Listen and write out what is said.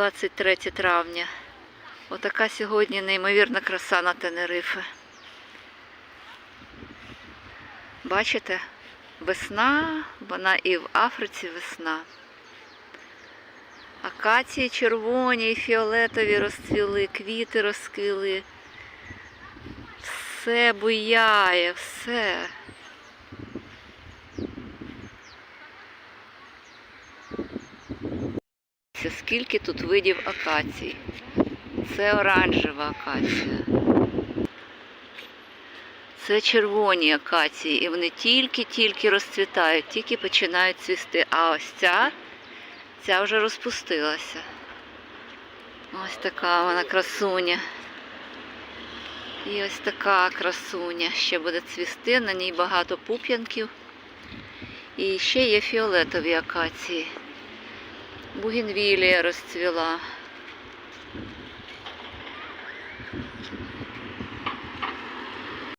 23 травня. Отака сьогодні неймовірна краса на Тенерифе. Бачите? Весна, вона і в Африці весна. Акації червоні і фіолетові розцвіли, квіти розквіли. Все буяє, все. Скільки тут видів акацій? Це оранжева акація. Це червоні акації, і вони тільки-тільки розцвітають, тільки починають цвісти. А ось ця, ця вже розпустилася. Ось така вона красуня. І ось така красуня ще буде цвісти, на ній багато пуп'янків. І ще є фіолетові акації. Бугінвілія розцвіла.